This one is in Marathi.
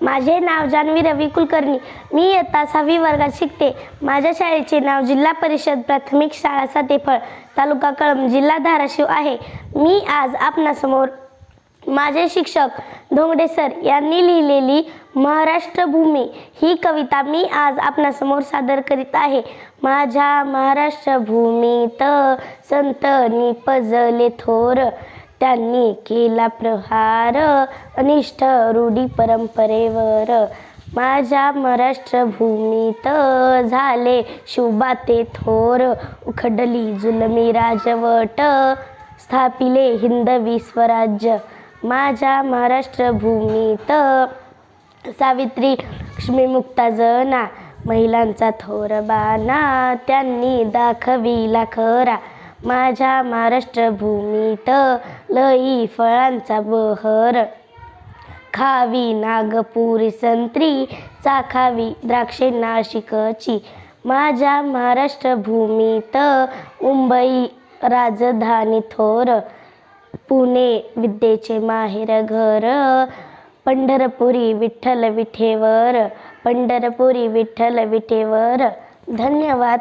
माझे नाव जान्हवी रवी कुलकर्णी. मी इयत्ता सहावी वर्गात शिकते. माझ्या शाळेचे नाव जिल्हा परिषद प्राथमिक शाळा सातेफळ तालुका कळंब जिल्हा धाराशिव आहे. मी आज आपणासमोर माझे शिक्षक धोंगडे सर यांनी लिहिलेली महाराष्ट्रभूमी ही कविता मी आज आपणासमोर सादर करीत आहे. माझ्या महाराष्ट्रभूमीत संतनी संत थोर. त्यांनी केला प्रहार. अनिष्ट रूढी परंपरेवर माझ्या महाराष्ट्र भूमीत झाले शुभाते थोर. उखडली जुलमी राजवट स्थापिले हिंदवी स्वराज्य. माझ्या महाराष्ट्र भूमीत सावित्री लक्ष्मी मुक्ता जना महिलांचा थोर बाना त्यांनी दाखविला खरा. माझ्या महाराष्ट्र भूमीत लई फळांचा बहर. खावी नागपुरी संत्री चाखावी द्राक्षे नाशिकची. माझ्या महाराष्ट्र भूमीत मुंबई राजधानी थोर. पुणे विद्येचे माहेर घर. पंढरपुरी विठ्ठल विठेवर. पंढरपुरी विठ्ठल विठेवर. धन्यवाद.